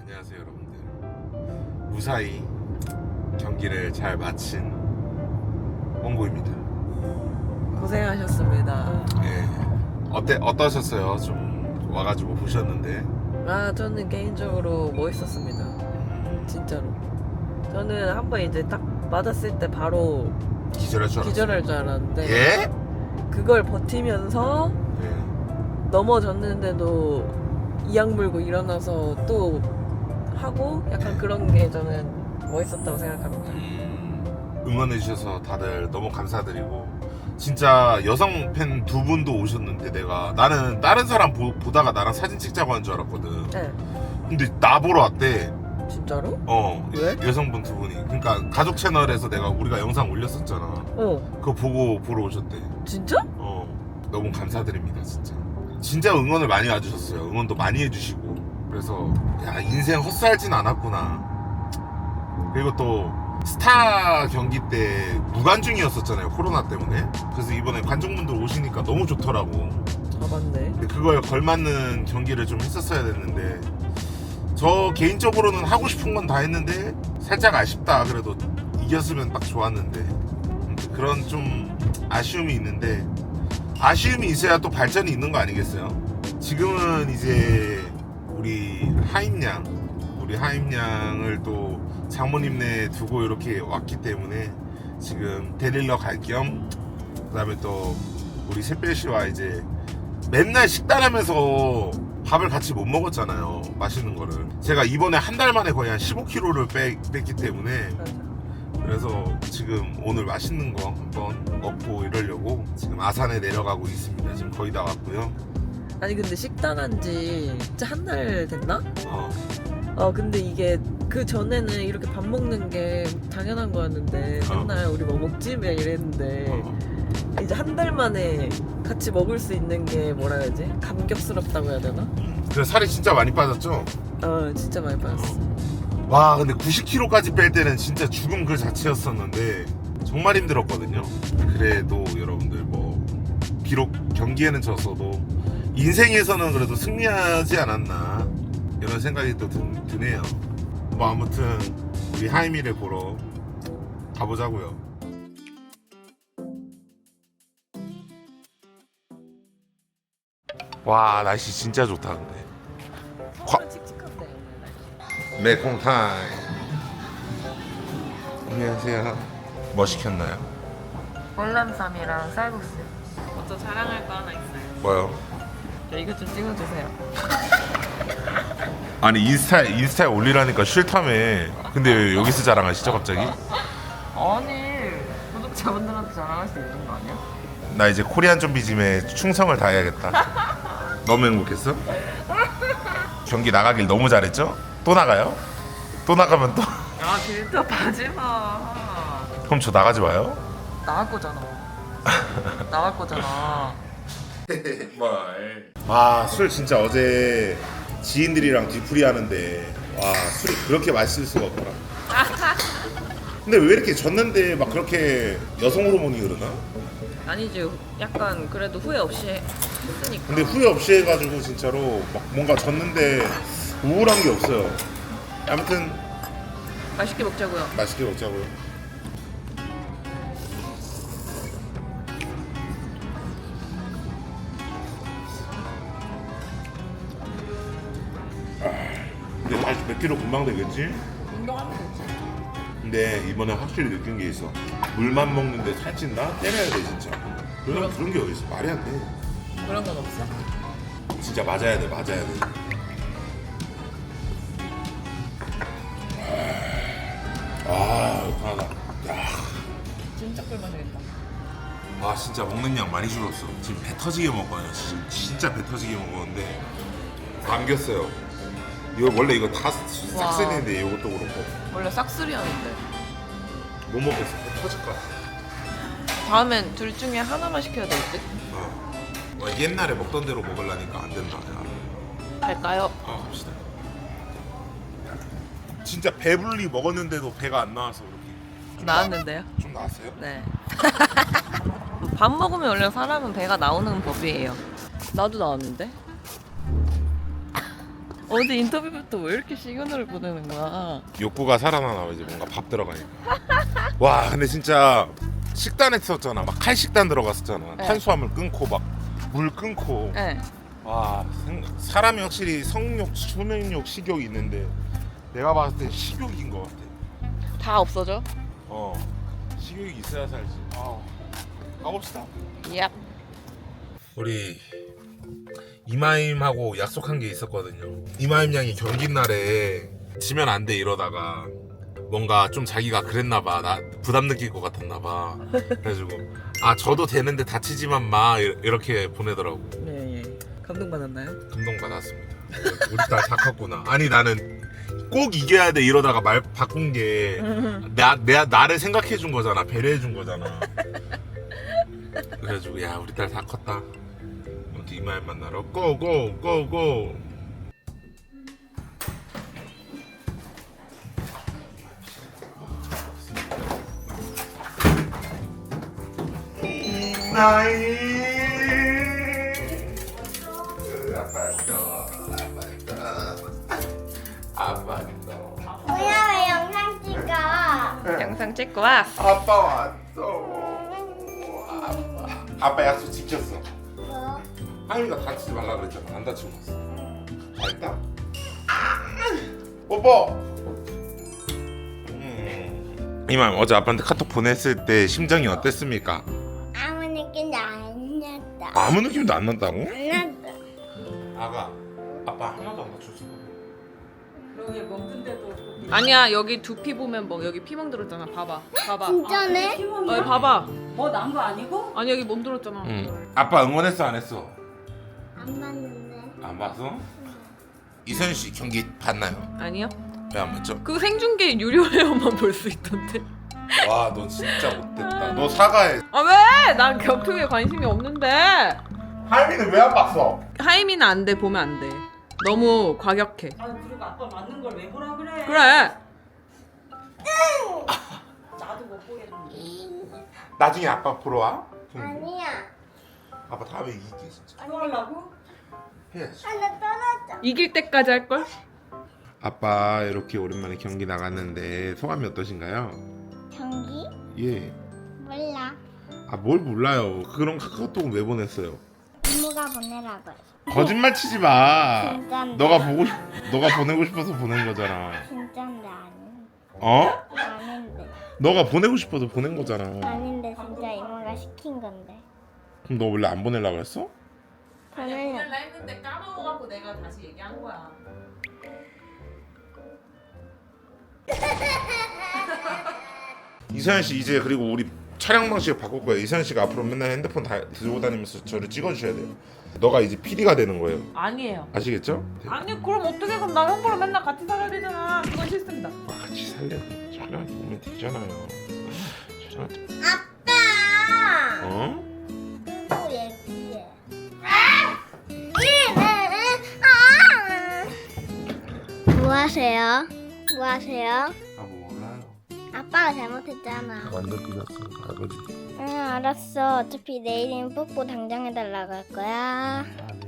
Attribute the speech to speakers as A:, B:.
A: 안녕하세요 여러분들 무사히 경기를 잘 마친 원고입니다
B: 고생하셨습니다.
A: 예 어때 어떠셨어요 좀 와가지고 보셨는데
B: 아, 저는 개인적으로 멋있었습니다.
A: 음,
B: 진짜로. 저는 한 번 이제 딱 맞았을 때 바로
A: 기절할 줄 알았어요
B: 기절할 줄 알았는데
A: 예?
B: 그걸 버티면서
A: 예.
B: 넘어졌는데도 이악 물고 일어나서 또 하고 약간
A: 네.
B: 그런 게 저는 멋있었다고 생각합니다.
A: 음, 응원해 주셔서 다들 너무 감사드리고 진짜 여성 팬 두 분도 오셨는데 내가 나는 다른 사람 보, 보다가 나랑 사진 찍자고 한 줄 알았거든
B: 네,
A: 근데 나 보러 왔대
B: 진짜로?
A: 어
B: 왜?
A: 여성분 두 분이 그러니까 가족 채널에서 내가 우리가 영상 올렸었잖아
B: 어,
A: 그거 보고 보러 오셨대
B: 진짜?
A: 어 너무 감사드립니다 진짜 진짜 응원을 많이 와주셨어요 응원도 많이 해주시고 그래서 야 인생 헛살진 않았구나 그리고 또 스타 경기 때 무관중이었었잖아요 코로나 때문에 그래서 이번에 관중분들 오시니까 너무 좋더라고
B: 아 맞네.
A: 근데 그거에 걸맞는 경기를 좀 했었어야 됐는데 저 개인적으로는 하고 싶은 건 다 했는데 살짝 아쉽다 그래도 이겼으면 딱 좋았는데 그런 좀 아쉬움이 있는데 아쉬움이 있어야 또 발전이 있는 거 아니겠어요? 지금은 이제 우리 하임양 우리 하임양을 또 장모님네 두고 이렇게 왔기 때문에 지금 데리러 갈 겸 그다음에 또 우리 샛별 씨와 이제 맨날 식단하면서 밥을 같이 못 먹었잖아요. 맛있는 거를. 제가 이번에 한 달 만에 거의 한 15kg를 뺐기 때문에. 그래서 지금 오늘 맛있는 거 한번 먹고 이러려고 지금 아산에 내려가고 있습니다. 지금 거의 다 왔고요.
B: 아니 근데 식단한 지 진짜 한 달 됐나?
A: 어,
B: 어 근데 이게 그 전에는 이렇게 밥 먹는 게 당연한 거였는데
A: 어.
B: 맨날 우리 뭐 먹지 며 이랬는데
A: 어.
B: 이제 한 달 만에 같이 먹을 수 있는 게 뭐라 해야지 감격스럽다고 해야 되나?
A: 음. 그래서 살이 진짜 많이 빠졌죠?
B: 어 진짜 많이 빠졌어.
A: 와 근데 90kg까지 뺄 때는 진짜 죽음 그 자체였었는데 정말 힘들었거든요 그래도 여러분들 뭐 비록 경기에는 졌어도 인생에서는 그래도 승리하지 않았나 이런 생각이 또 드, 드네요 뭐 아무튼 우리 하이미를 보러 가보자고요 와 날씨 진짜 좋다 근데
B: 칙칙한데 오늘 날씨.
A: 메콩 타임 안녕하세요 뭐 시켰나요?
B: 월남쌈이랑 쌀국수. 먼저 자랑할 거 하나 있어요.
A: 뭐요?
B: 저 이거 좀 찍어주세요.
A: 아니 인스타에 인스타에 올리라니까 싫다며 근데 왜 여기서 자랑하시죠 갑자기?
B: 아니 구독자분들한테 자랑할 수 있는 거 아니야?
A: 나 이제 코리안 좀비짐에 충성을 다해야겠다 너무 행복했어? 경기 나가길 너무 잘했죠? 또 나가요? 또 나가면 또
B: 아 빌드업 하지 마.
A: 그럼 저 나가지 마요
B: 나갈 거잖아. 나갈 거잖아.
A: 아 술 진짜 어제 지인들이랑 뒤풀이 하는데 와 술이 그렇게 맛있을 수가 없더라 근데 왜 이렇게 졌는데 막 그렇게 여성 호르몬이 흐르나?
B: 아니지. 약간 그래도 후회 없이 했으니까.
A: 근데 후회 없이 해가지고 진짜로 막 뭔가 졌는데 우울한 게 없어요 아무튼
B: 맛있게 먹자고요.
A: 맛있게 먹자고요 먹기로 금방 되겠지?
B: 운동하면 되지.
A: 근데 이번에 확실히 느낀 게 있어. 물만 먹는데 살찐다? 때려야 돼 진짜. 그런 그런 게 어디 있어? 말이 안 돼.
B: 그런 건 없어.
A: 진짜 맞아야 돼, 맞아야 돼. 아, 편하다. 야,
B: 진짜 꿀맛이겠다.
A: 아 진짜 먹는 양 많이 줄었어. 지금 배 터지게 먹거든요. 진짜 배 터지게 먹었는데 감겼어요. 이거 원래 이거 다
B: 와.
A: 싹쓸이인데 이것도 그렇고
B: 원래 싹쓸이였는데.
A: 못 먹겠어 배 터질 것 같아
B: 다음엔 둘 중에 하나만 시켜야 될 듯?
A: 어. 어, 옛날에 먹던 대로 먹으려니까 안 된다 야.
B: 갈까요?
A: 아 갑시다 진짜 배불리 먹었는데도 배가 안 나와서 이렇게
B: 나왔는데요?
A: 좀 나왔어요?
B: 네. 밥 먹으면 원래 사람은 배가 나오는 법이에요. 나도 나왔는데? 어제 인터뷰부터 왜 이렇게 시그널을 보내는 거야?
A: 욕구가 살아나나 봐, 이제 뭔가 밥 들어가니까. 와 근데 진짜 식단 했었잖아. 막 칼식단 들어갔었잖아.
B: 네.
A: 탄수화물 끊고 막 물 끊고.
B: 네.
A: 와 생- 사람이 확실히 성욕, 초능욕, 식욕이 있는데 내가 봤을 때 식욕인 것 같아.
B: 다 없어져?
A: 어 식욕이 있어야 살지. 아 가봅시다.
B: 얍.
A: 우리 이마임하고 약속한 게 있었거든요. 이마임 양이 경기 날에 지면 안 돼 이러다가 뭔가 좀 자기가 그랬나 봐. 나 부담 느낄 것 같았나 봐. 그래가지고 아 저도 되는데 다치지만 마 이- 이렇게 보내더라고.
B: 네. 감동받았나요?
A: 감동 받았습니다. 우리 딸 착했구나. 아니 나는 꼭 이겨야 돼 이러다가 말 바꾼 게 나, 내, 나를 생각해 준 거잖아. 배려해 준 거잖아. 그래가지고 야 우리 딸 다 컸다. 아무튼 이마에 만나러 고고 고고. 나이 아빠 또 아빠 또
C: 뭐야 왜 영상 찍어?
B: 영상 찍고 와.
A: 아빠 왔어. 아빠. 아빠 약속 지켰어.
C: 뭐?
A: 하윤이가 다치지 말라 그랬잖아. 안 다치고 갔어. 잘했다. 뽀뽀. 음. 이만 어제 아빠한테 카톡 보냈을 때 심정이 어땠습니까?
C: 아무 느낌도 안 났다.
A: 아무 느낌도 안 난다고?
C: 안 났다.
A: 아가, 아빠 하나도 안 다쳤어.
B: 아니야 여기 두피 보면 뭐 여기 피멍 들었잖아. 봐봐. 봐봐.
C: 진짜네?
B: 어 봐봐.
D: 뭐난 거 아니고?
B: 아니 여기 몸 들었잖아.
A: 응. 아빠 응원했어 안 했어?
C: 안 봤는데.
A: 안 봤어? 이선 씨 경기 봤나요?
B: 아니요.
A: 왜 안 봤죠?
B: 그 생중계 유료회원만 볼 수 있던데.
A: 와, 너 진짜 못됐다. 너 사과해.
B: 아 왜? 난 격투기에 관심이 없는데.
A: 하이미는 왜안 봤어?
B: 하이미는 안 돼. 보면 안 돼. 너무 과격해.
D: 아 그리고 아빠 맞는 걸 왜 보라 그래?
B: 그래.
D: 나도 못 보겠는데.
A: 나중에 아빠 보러 와.
C: 아니야.
A: 아빠 다음에 이기게 진짜.
D: 또 하려고?
A: 해야지.
C: 하나 떨어져.
B: 이길 때까지 할 걸?
A: 아빠 이렇게 오랜만에 경기 나갔는데 소감이 어떠신가요?
C: 경기?
A: 예.
C: 몰라.
A: 아 뭘 몰라요. 그런 카카오톡은 왜 보냈어요?
C: 이모가 보내라고 했어.
A: 거짓말 치지 마.
C: 진짠데.
A: 너가 보고 싶, 너가 보내고 싶어서 보낸 거잖아.
C: 진짠데 아닌데.
A: 어?
C: 아닌데.
A: 너가 보내고 싶어서 보낸 거잖아.
C: 아닌데 진짜 이모가 시킨 건데.
A: 그럼 너 원래 안 보내려고 했어?
C: 보내려.
B: 했는데 까먹어갖고 내가 다시 얘기한 거야.
A: 이서연 씨 이제 그리고 우리 촬영 방식을 바꿀 거예요. 이서연 씨가 앞으로 맨날 핸드폰 다 들고 다니면서 저를 찍어주셔야 돼요. 너가 이제 PD가 되는 거예요.
B: 아니에요.
A: 아시겠죠?
B: 아니 그럼 어떻게 그럼 나 형부랑 맨날 같이 살아야 되잖아. 그건 싫습니다.
A: 아, 같이 살려. 촬영 보면 되잖아요. 촬영
C: 아빠.
A: 어?
C: 하세요? 뭐 하세요?
A: 아뭐 몰라요.
C: 아빠가 잘못했잖아.
A: 완전 끝났어. 아버지.
C: 응 알았어. 어차피 내일은 뽀뽀 당장 해달라고 할 거야.
A: 아 네.